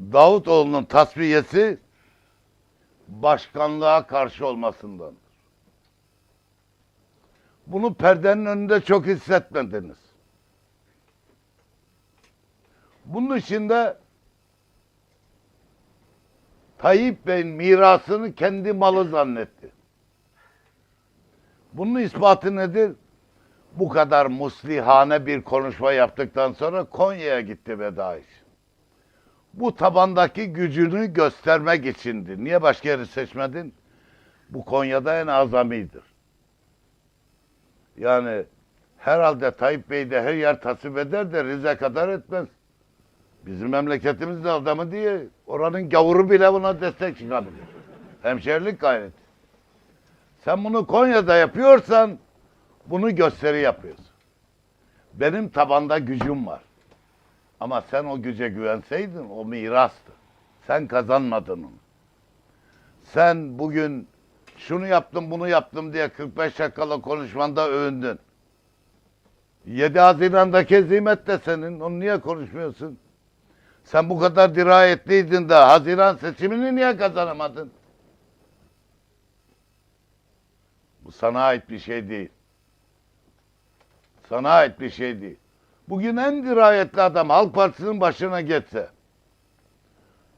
Davutoğlu'nun tasfiyesi başkanlığa karşı olmasındandır. Bunu perdenin önünde çok hissetmediniz. Bunun içinde Tayyip Bey'in mirasını kendi malı zannetti. Bunun ispatı nedir? Bu kadar muslihane bir konuşma yaptıktan sonra Konya'ya gitti veda için. Bu tabandaki gücünü göstermek içindi. Niye başka yeri seçmedin? Bu Konya'da en azamidir. Yani herhalde Tayyip Bey de her yer tasvip eder de Rize kadar etmez. Bizim memleketimizde adamı diye oranın gavuru bile buna destek çıkabilir. Hemşerilik gayreti. Sen bunu Konya'da yapıyorsan bunu gösteri yapıyorsun. Benim tabanda gücüm var. Ama sen o güce güvenseydin o mirastı. Sen kazanmadın onu. Sen bugün şunu yaptım bunu yaptım diye 45 dakikalık konuşmanda övündün. 7 Haziran'daki hizmet de senin. Onu niye konuşmuyorsun? Sen bu kadar dirayetliydin de Haziran seçimini niye kazanamadın? Bu sana ait bir şey değil. Sana ait bir şey değil. Bugün en dirayetli adam Halk Partisi'nin başına geçse,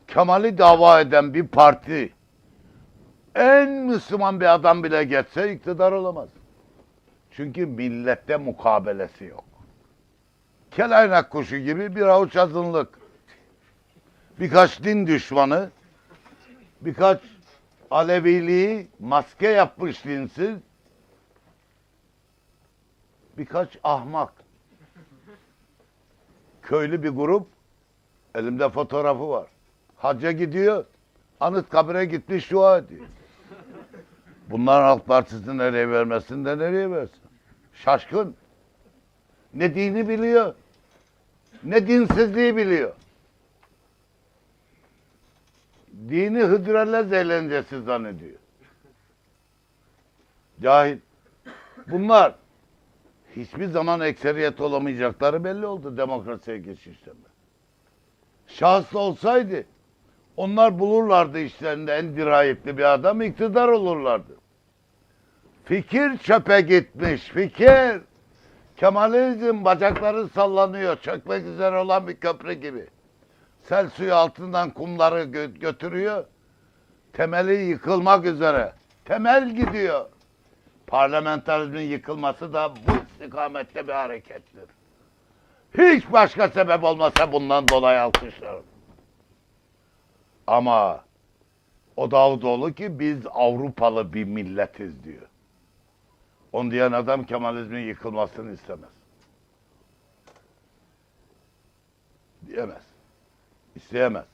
Kemal'i dava eden bir parti, en Müslüman bir adam bile geçse iktidar olamaz. Çünkü millette mukabelesi yok. Kelaynak kuşu gibi bir avuç azınlık. Birkaç din düşmanı, birkaç Aleviliği maske yapmış dinsiz, birkaç ahmak, köylü bir grup, elimde fotoğrafı var. Hacca gidiyor, anıt kabire gitmiş dua ediyor. Bunlar Halk Partisi nereye vermesin de nereye versin? Şaşkın. Ne dini biliyor, ne dinsizliği biliyor. Dini hıdrellez eğlencesi zannediyor. Cahil. Bunlar hiçbir zaman ekseriyet olamayacakları belli oldu demokrasiye geçişte. Şahıs olsaydı onlar bulurlardı işlerinde en dirayetli bir adam iktidar olurlardı. Fikir çöpe gitmiş, fikir. Kemalizm bacakları sallanıyor, çökmek üzere olan bir köprü gibi. Sel suyu altından kumları gö- götürüyor. Temeli yıkılmak üzere. Temel gidiyor. Parlamenterizmin yıkılması da bu istikamette bir harekettir. Hiç başka sebep olmasa bundan dolayı alkışlarım. Ama o Davutoğlu ki biz Avrupalı bir milletiz diyor. On diyen adam Kemalizmin yıkılmasını istemez. Diyemez. İsteyemez.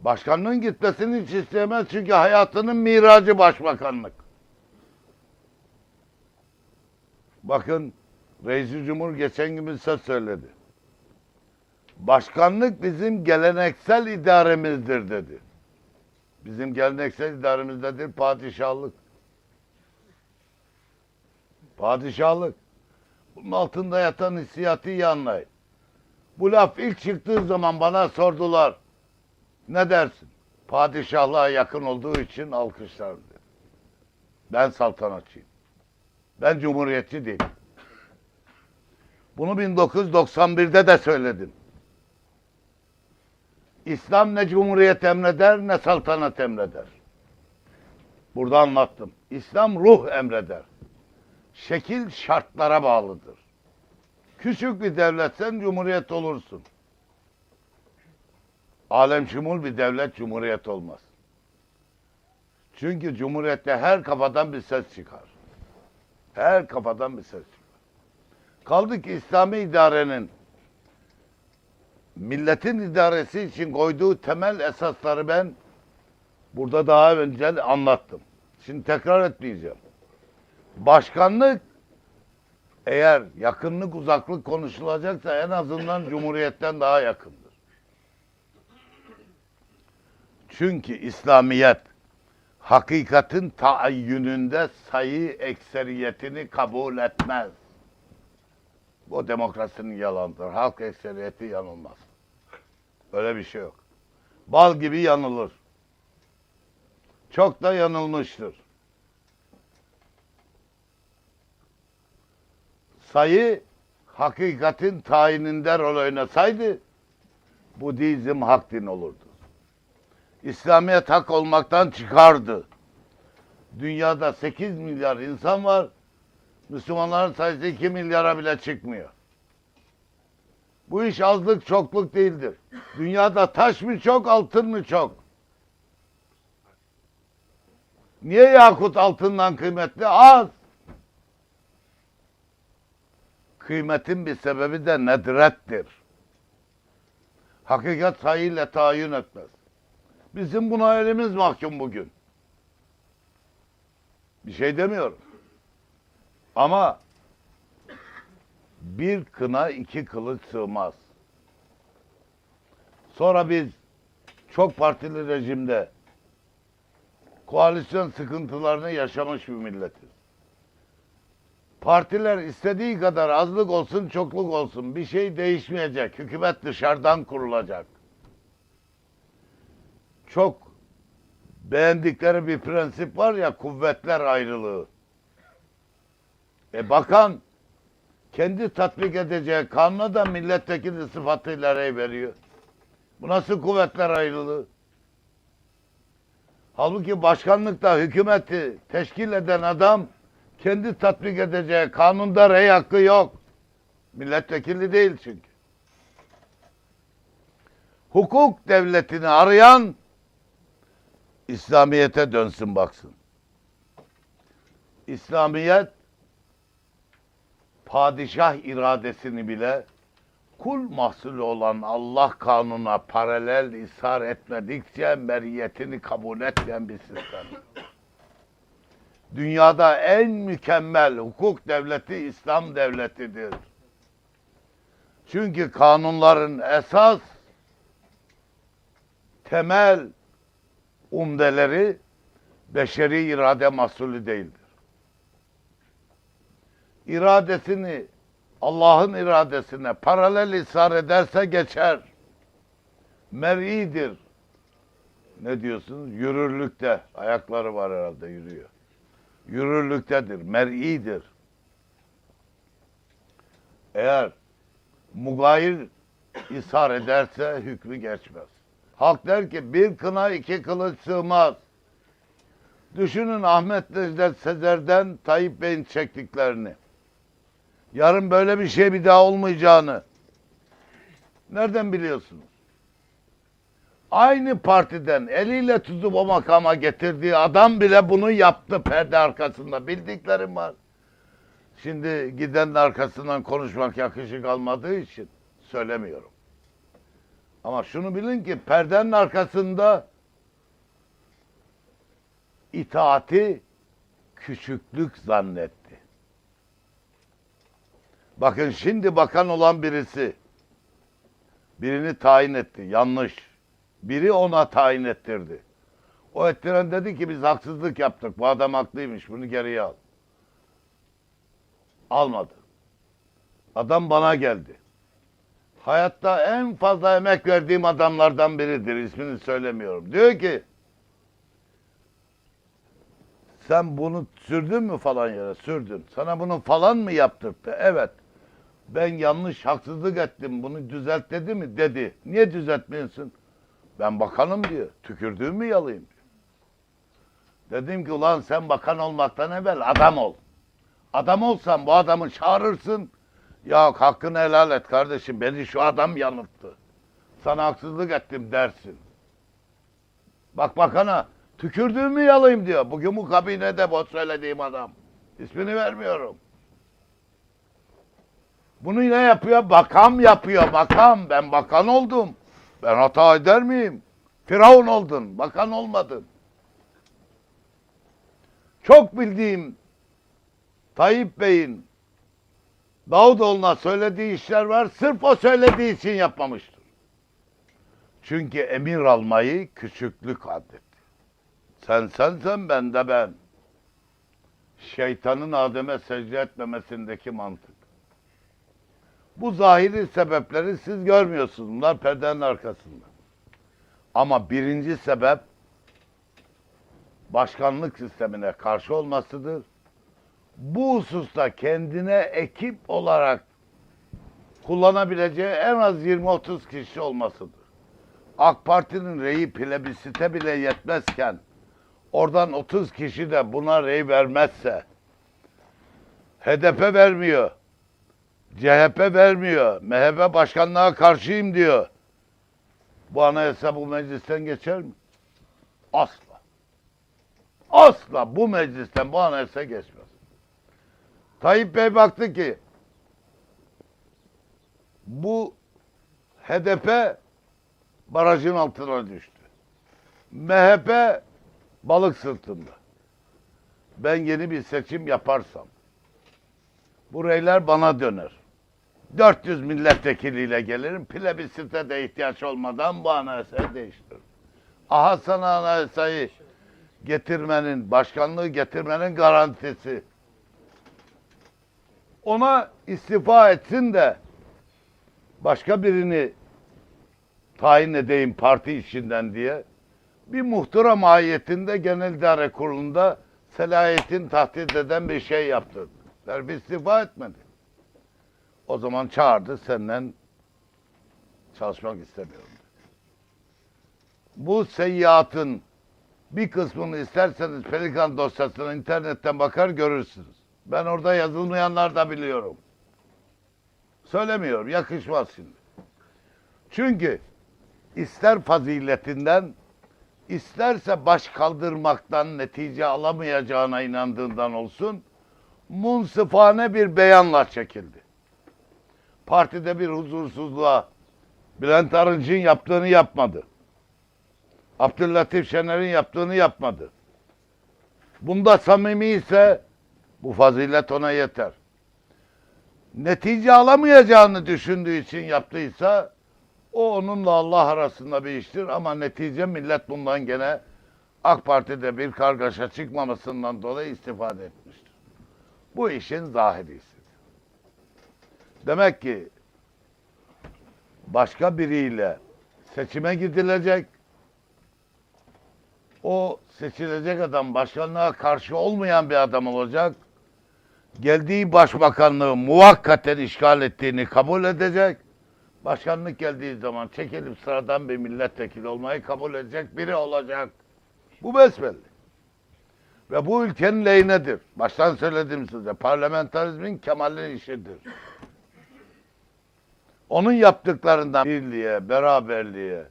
Başkanlığın gitmesini hiç isteyemez çünkü hayatının miracı başbakanlık. Bakın Reis-i Cumhur geçen gün söz söyledi. Başkanlık bizim geleneksel idaremizdir dedi. Bizim geleneksel idaremizdedir padişahlık. Padişahlık. Bunun altında yatan hissiyatı iyi anlayın. Bu laf ilk çıktığı zaman bana sordular. Ne dersin? Padişahlığa yakın olduğu için alkışlarım dedi. Ben saltanatçıyım. Ben cumhuriyetçi değilim. Bunu 1991'de de söyledim. İslam ne cumhuriyet emreder ne saltanat emreder. Burada anlattım. İslam ruh emreder. Şekil şartlara bağlıdır. Küçük bir devletsen cumhuriyet olursun. Alem şumul bir devlet cumhuriyet olmaz. Çünkü cumhuriyette her kafadan bir ses çıkar. Her kafadan bir ses çıkar. Kaldı ki İslami idarenin milletin idaresi için koyduğu temel esasları ben burada daha önce anlattım. Şimdi tekrar etmeyeceğim. Başkanlık eğer yakınlık uzaklık konuşulacaksa en azından Cumhuriyet'ten daha yakındır. Çünkü İslamiyet hakikatin taayyününde sayı ekseriyetini kabul etmez. Bu demokrasinin yalanıdır. Halk ekseriyeti yanılmaz. Öyle bir şey yok. bal gibi yanılır. Çok da yanılmıştır. Sayı hakikatin tayininde rol oynasaydı Budizm hak din olurdu. İslamiyet hak olmaktan çıkardı. Dünyada 8 milyar insan var. Müslümanların sayısı 2 milyara bile çıkmıyor. Bu iş azlık çokluk değildir. Dünyada taş mı çok, altın mı çok? Niye yakut altından kıymetli? Az. Kıymetin bir sebebi de nedrettir. Hakikat sayıyla tayin etmez. Bizim buna elimiz mahkum bugün. Bir şey demiyorum. Ama bir kına iki kılıç sığmaz. Sonra biz çok partili rejimde koalisyon sıkıntılarını yaşamış bir milletiz. Partiler istediği kadar azlık olsun, çokluk olsun bir şey değişmeyecek. Hükümet dışarıdan kurulacak. Çok beğendikleri bir prensip var ya kuvvetler ayrılığı. E bakan kendi tatbik edeceği kanuna da milletvekili sıfatıyla rey veriyor. Bu nasıl kuvvetler ayrılığı? Halbuki başkanlıkta hükümeti teşkil eden adam kendi tatbik edeceği kanunda rey hakkı yok. Milletvekili değil çünkü. Hukuk devletini arayan İslamiyet'e dönsün baksın. İslamiyet padişah iradesini bile kul mahsulü olan Allah kanuna paralel ishar etmedikçe meriyetini kabul etmeyen bir sistem. Dünyada en mükemmel hukuk devleti İslam devletidir. Çünkü kanunların esas temel umdeleri beşeri irade mahsulü değildir. İradesini Allah'ın iradesine paralel ishar ederse geçer. Mer'idir. Ne diyorsunuz? Yürürlükte. Ayakları var herhalde yürüyor. Yürürlüktedir. Mer'idir. Eğer mugayir ishar ederse hükmü geçmez. Halk der ki bir kına iki kılıç sığmaz. Düşünün Ahmet Necdet Sezer'den Tayyip Bey'in çektiklerini. Yarın böyle bir şey bir daha olmayacağını. Nereden biliyorsunuz? Aynı partiden eliyle tutup o makama getirdiği adam bile bunu yaptı perde arkasında. Bildiklerim var. Şimdi gidenin arkasından konuşmak yakışık almadığı için söylemiyorum. Ama şunu bilin ki perdenin arkasında itaati küçüklük zannetti. Bakın şimdi bakan olan birisi birini tayin etti. Yanlış. Biri ona tayin ettirdi. O ettiren dedi ki biz haksızlık yaptık. Bu adam haklıymış. Bunu geriye al. Almadı. Adam bana geldi. Hayatta en fazla emek verdiğim adamlardan biridir. İsmini söylemiyorum. Diyor ki sen bunu sürdün mü falan yere? Sürdün. Sana bunu falan mı yaptırdı? Evet. Ben yanlış haksızlık ettim. Bunu düzelt dedi mi? Dedi. Niye düzeltmiyorsun? Ben bakanım diyor. Tükürdüğümü yalayayım diyor. Dedim ki ulan sen bakan olmaktan evvel adam ol. Adam olsan bu adamı çağırırsın. Ya hakkını helal et kardeşim. Beni şu adam yanılttı. Sana haksızlık ettim dersin. Bak bakana tükürdüğümü yalayayım diyor. Bugün bu kabinede bu söylediğim adam. İsmini vermiyorum. Bunu ne yapıyor? Bakam yapıyor. Bakam. Ben bakan oldum. Ben hata eder miyim? Firavun oldun. Bakan olmadın. Çok bildiğim Tayyip Bey'in Davutoğlu'na söylediği işler var. Sırf o söylediği için yapmamıştır. Çünkü emir almayı küçüklük addetti. Sen sensen ben de ben. Şeytanın Adem'e secde etmemesindeki mantık. Bu zahiri sebepleri siz görmüyorsunuz. Bunlar perdenin arkasında. Ama birinci sebep başkanlık sistemine karşı olmasıdır. Bu hususta kendine ekip olarak kullanabileceği en az 20-30 kişi olmasıdır. AK Parti'nin reyi plebisite bile yetmezken oradan 30 kişi de buna rey vermezse HDP vermiyor. CHP vermiyor. MHP başkanlığa karşıyım diyor. Bu anayasa bu meclisten geçer mi? Asla. Asla bu meclisten bu anayasa geçmez. Tayyip Bey baktı ki bu HDP barajın altına düştü. MHP balık sırtında. Ben yeni bir seçim yaparsam bu reyler bana döner. 400 milletvekiliyle gelirim. Plebisite de ihtiyaç olmadan bu anayasayı değiştiririm. Aha sana anayasayı getirmenin, başkanlığı getirmenin garantisi. Ona istifa etsin de başka birini tayin edeyim parti içinden diye bir muhtıra mahiyetinde genel idare kurulunda selahiyetin tahdit eden bir şey yaptı. Verbi istifa etmedi. O zaman çağırdı senden çalışmak istemiyorum. Bu seyyiatın bir kısmını isterseniz Pelikan dosyasına internetten bakar görürsünüz. Ben orada yazılmayanlar da biliyorum. Söylemiyorum, yakışmaz şimdi. Çünkü ister faziletinden, isterse baş kaldırmaktan netice alamayacağına inandığından olsun, munsıfane bir beyanla çekildi. Partide bir huzursuzluğa Bülent Arınç'ın yaptığını yapmadı. Abdüllatif Şener'in yaptığını yapmadı. Bunda samimi ise bu fazilet ona yeter. Netice alamayacağını düşündüğü için yaptıysa o onunla Allah arasında bir iştir ama netice millet bundan gene AK Parti'de bir kargaşa çıkmamasından dolayı istifade etmiştir. Bu işin zahirisi. Demek ki başka biriyle seçime gidilecek. O seçilecek adam başkanlığa karşı olmayan bir adam olacak. Geldiği başbakanlığı muvakkaten işgal ettiğini kabul edecek. Başkanlık geldiği zaman çekilip sıradan bir milletvekili olmayı kabul edecek biri olacak. Bu besbelli. Ve bu ülkenin lehinedir. Baştan söyledim size. Parlamenterizmin kemalin işidir. Onun yaptıklarından birliğe, beraberliğe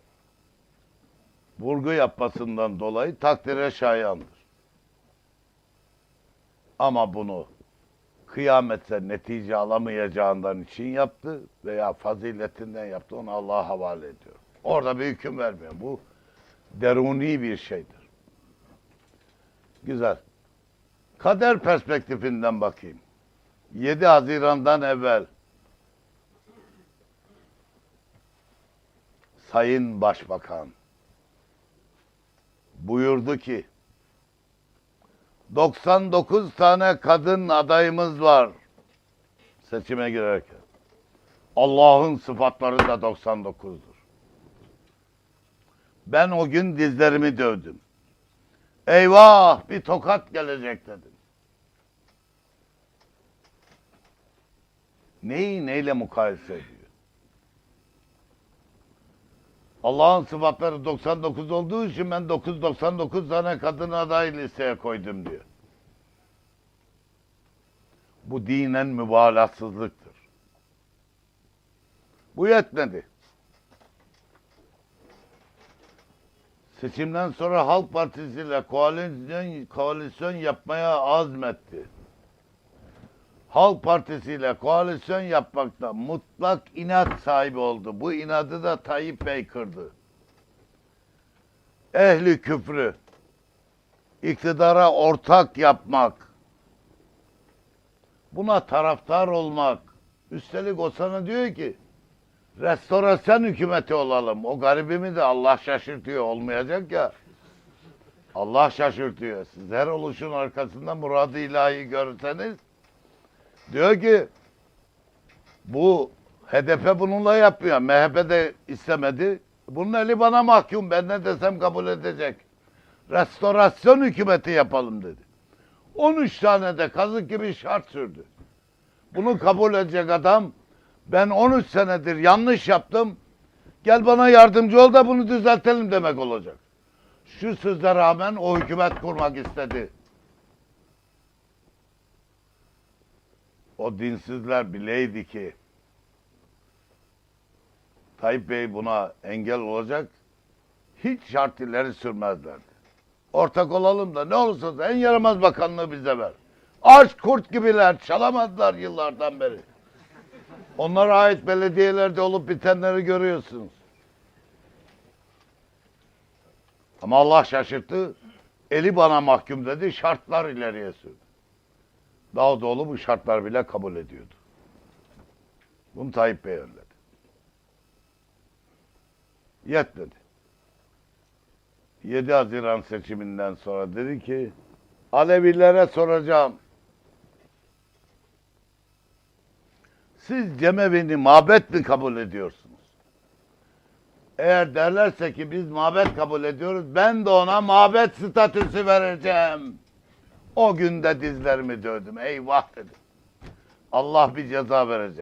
vurgu yapmasından dolayı takdire şayandır. Ama bunu kıyametse netice alamayacağından için yaptı veya faziletinden yaptı onu Allah'a havale ediyor. Orada bir hüküm vermiyor. Bu deruni bir şeydir. Güzel. Kader perspektifinden bakayım. 7 Haziran'dan evvel Sayın Başbakan buyurdu ki 99 tane kadın adayımız var seçime girerken. Allah'ın sıfatları da 99'dur. Ben o gün dizlerimi dövdüm. Eyvah bir tokat gelecek dedim. Neyi neyle mukayese ediyor? Allah'ın sıfatları 99 olduğu için ben 999 tane kadın aday listeye koydum diyor. Bu dinen mübalağasızlıktır. Bu yetmedi. Seçimden sonra Halk Partisi ile koalisyon, koalisyon yapmaya azmetti. Halk Partisi ile koalisyon yapmakta mutlak inat sahibi oldu. Bu inadı da Tayyip Bey kırdı. Ehli küfrü iktidara ortak yapmak, buna taraftar olmak. Üstelik o sana diyor ki restorasyon hükümeti olalım. O garibimi de Allah şaşırtıyor. Olmayacak ya. Allah şaşırtıyor. Siz her oluşun arkasında muradı ilahi görürseniz diyor ki bu HDP bununla yapmıyor. MHP de istemedi. Bunun eli bana mahkum. Ben ne desem kabul edecek. Restorasyon hükümeti yapalım dedi. 13 tane de kazık gibi şart sürdü. Bunu kabul edecek adam ben 13 senedir yanlış yaptım. Gel bana yardımcı ol da bunu düzeltelim demek olacak. Şu söze rağmen o hükümet kurmak istedi. O dinsizler bileydi ki Tayyip Bey buna engel olacak. Hiç şart ileri sürmezlerdi. Ortak olalım da ne olursa en yaramaz bakanlığı bize ver. Aç kurt gibiler çalamadılar yıllardan beri. Onlara ait belediyelerde olup bitenleri görüyorsunuz. Ama Allah şaşırttı. Eli bana mahkum dedi, şartlar ileriye sürdü. Davutoğlu bu şartlar bile kabul ediyordu. Bunu Tayyip Bey önledi. Yetmedi. 7 Haziran seçiminden sonra dedi ki Alevilere soracağım. Siz cemevi'ni mabet mi kabul ediyorsunuz? Eğer derlerse ki biz mabet kabul ediyoruz, ben de ona mabet statüsü vereceğim. O günde dizlerimi dövdüm. Eyvah dedim. Allah bir ceza verecek.